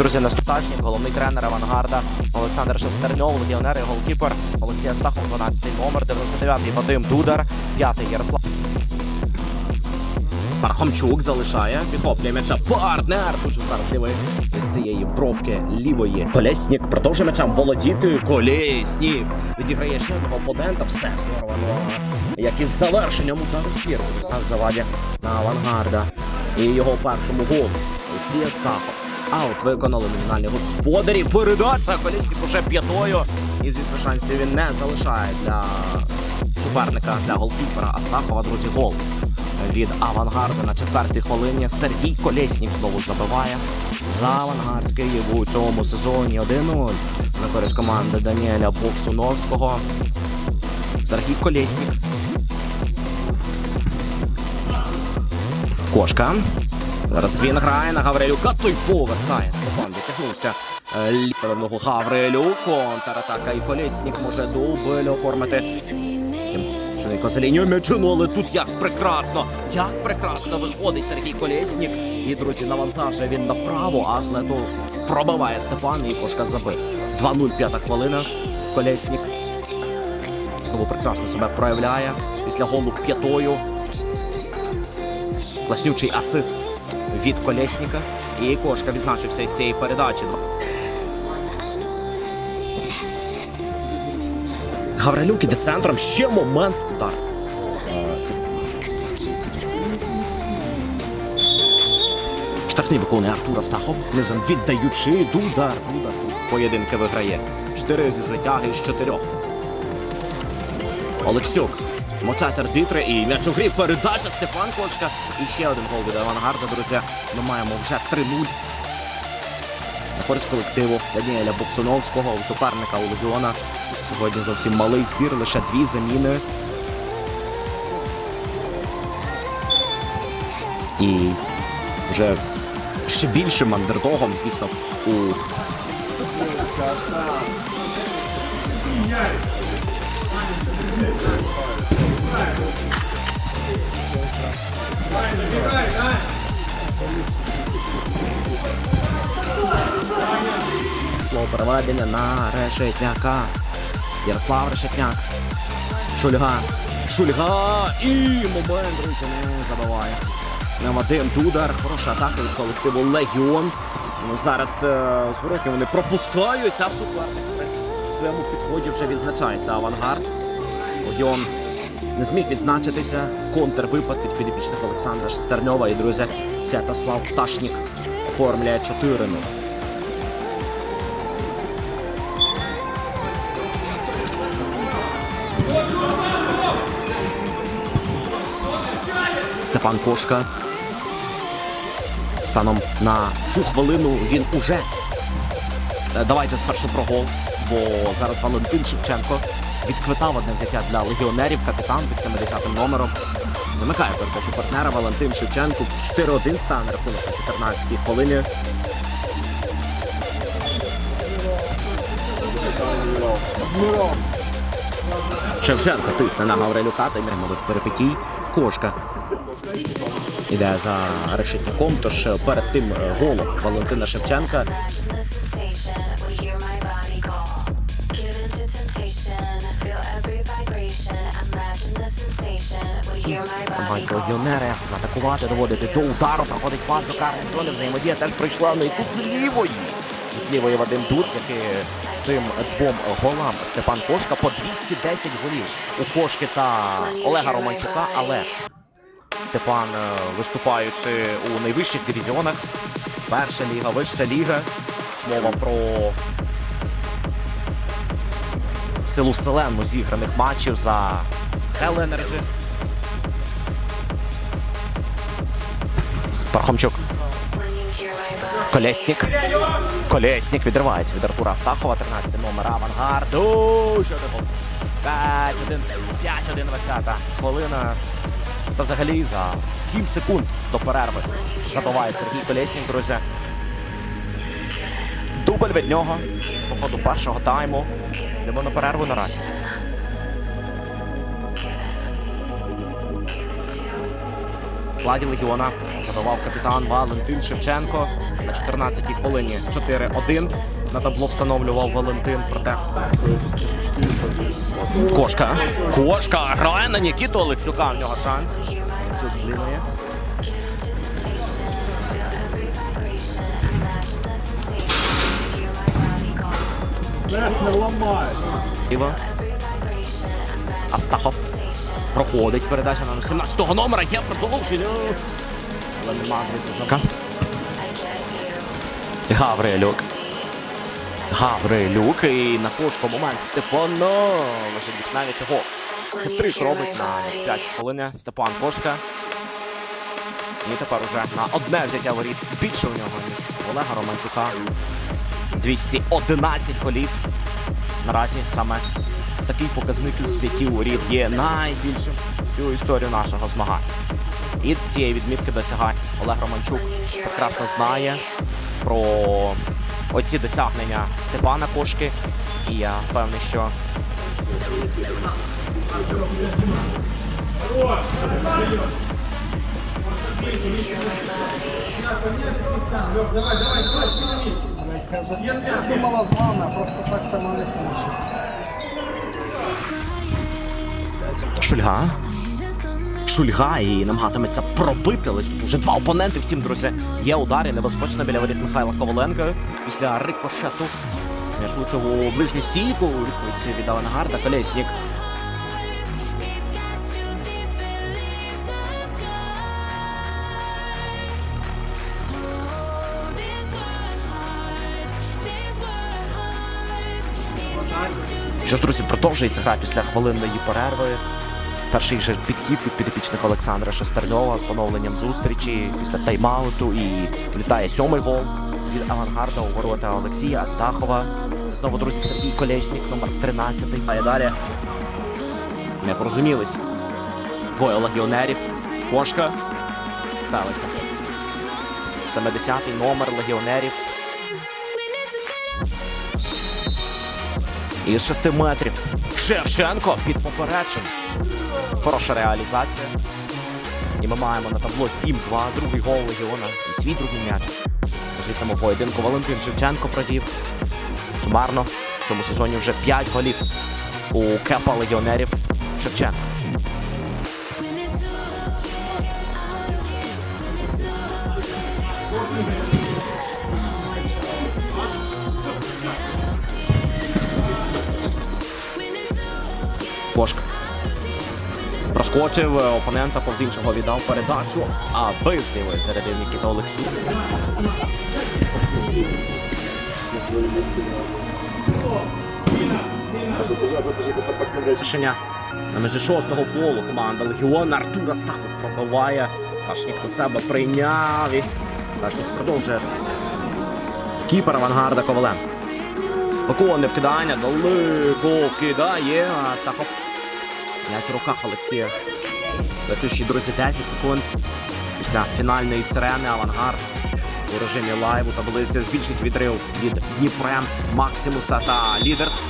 Друзі, наступачник, головний тренер авангарда Олександр Шестерньов, легіонер і голкіпер Олексій Астахов, 12-й номер, 99-й Вадим Дудар, 5-й Ярослав. Пархомчук залишає, підхоплює м'яча. Партнер! Тут же зараз лівий з цієї бровки лівої. Колєснік продовжує м'ячем володіти. Колєснік відіграє ще одного опонента. Все здорово. Ну, як із завершенням удару стірку. Зараз завадя на авангарда. І його першому голу. Олексій Астахов. Аут виконали номінальні господарі. Передача Колєснік уже п'ятою. І звісно, шансів він не залишає для суперника, для голкіпера Астахова. Друзі, гол від авангарду на четвертій хвилині. Сергій Колєснік знову забиває за авангард Київ у цьому сезоні 1-0 на користь команди Даніеля Боксуновського. Сергій Колєснік. Кошка. Зараз він грає на Гаврилюка. Той повертає. Степан відтягнувся. Е, Ліставного Гаврилюк. Контратака і Колєснік може дубль оформити. Швидко за лінію м'ячу, ну, але тут як прекрасно, як прекрасно виходить Сергій Колєснік. І, друзі, навантажує він направо, а з лету пробиває Степан і кошка забив. 2-0, п'ята хвилина. Колєснік знову прекрасно себе проявляє після голу п'ятою. Класнючий асист від Колєсніка. І кошка відзначився із цієї передачі. Гаврилюк іде центром. Ще момент. Удар. Штрафний виконує Артура Стахов. Низом віддаючи Дудар. Дудар. Поєдинки виграє. Чотири зі звитяги з чотирьох. Олексюк. Мочать арбітри і м'яч у грі. Передача Степан Кочка. І ще один гол від авангарда, друзі. Ми маємо вже 3-0. На користь колективу Даніеля Боксуновського у суперника у Легіона. Сьогодні зовсім малий збір, лише дві заміни. І вже ще більшим андердогом, звісно, у Слово переведення на Решетняка. Ярослав Решетняк. Шульга. Шульга. І момент, друзі, не забиває. Вадим Дудар. Хороша атака від колективу Легіон. Ну, зараз е, зворотні вони пропускають, а суперник в своєму підході вже відзначається авангард. Легіон не зміг відзначитися. Контрвипад від підопічних Олександра Шестерньова і друзі Святослав Пташнік оформляє 4 0 Степан Кошка. Станом на цю хвилину він уже. Е, Давайте спершу про гол, бо зараз Валентин Шевченко відквитав одне взяття для легіонерів, капітан під 70 номером. Замикає передачу партнера Валентин Шевченко. 4-1 стане рахунок на 14-й хвилині. Шевченко тисне на Гаврилюка та нових перепитій. Кошка іде за решетником. Тож е, перед тим е, голом Валентина Шевченка легіонери атакувати, доводити до удару. Проходить пас до карної зони. Взаємодія теж прийшла на яку з лівої. З лівої Вадим Дур, який цим двом голам Степан Кошка по 210 голів у Кошки та Олега Романчука. Але Степан, е, виступаючи у найвищих дивізіонах, перша ліга, вища ліга. Мова про силу селену зіграних матчів за Hell Energy. Пархомчук. Колєснік. Колєснік відривається від Артура Астахова, 13 номер авангард. О, що це було? 5-1, 5-1, 20 хвилина. Та взагалі за 7 секунд до перерви забиває Сергій Колєснік, друзі. Дубль від нього по ходу першого тайму. Йдемо на перерву наразі. Складі легіона забивав капітан Валентин Шевченко на 14-й хвилині 4-1. На табло встановлював Валентин. Проте кошка. Кошка грає на Нікіту Олексюка. В нього шанс. Олексюк з лівої. Іво. Астахов. Проходить передача на 17-го номера. Є продовження. Але нема замка. Гаврилюк. Гаврилюк. І на кошку момент Степано. Лише навіть його. Трик робить на 5 хвилини. Степан Кошка. І тепер уже на одне взяття воріт більше у нього, ніж Олега Романчука. 211 голів. Наразі саме такий показник із взяттів воріт є найбільшим всю історію нашого змагання. І цієї відмітки досягає Олег Романчук. Прекрасно знає про оці досягнення Степана Кошки. І я впевнений, що Це малозвана, просто так само не хоче. Шульга. Шульга і намагатиметься пробити. Тут вже два опоненти. Втім, друзі, є удари небезпечно біля воріт Михайла Коваленка після рикошету. Влучив у ближню стійку. Відповідь від Авангарда. Колєснік. Що ж, друзі, продовжується гра після хвилинної перерви. Перший же підхід від підопічних Олександра Шестерльова з поновленням зустрічі після тайм-ауту і влітає сьомий гол від авангарда у ворота Олексія Астахова. Знову, друзі, Сергій Колєснік, номер 13. А і далі не порозумілись. Двоє легіонерів. Кошка ставиться. 70-й номер легіонерів. Із 6 метрів. Шевченко під попереджем. Хороша реалізація. І ми маємо на табло 7-2, другий гол Легіона і свій другий м'яч. У звітному поєдинку Валентин Шевченко провів. Сумарно в цьому сезоні вже 5 голів у кепа легіонерів Шевченко. Кошка. Проскочив е, опонента, повз іншого віддав передачу, а визнівий зарядив Нікіта Олексій. Рішення на межі шостого фолу команда Легіон Артура Стахов пробиває. Ташнік на себе прийняв і Ташнік продовжує. Кіпер авангарда Ковален. Виконує вкидання, далеко вкидає. а Стахов М'яч у руках Олексія. Летущі, друзі, 10 секунд. Після фінальної сирени авангард у режимі лайву таблиця збільшить відрив від Дніпрем Максимуса та Лідерс.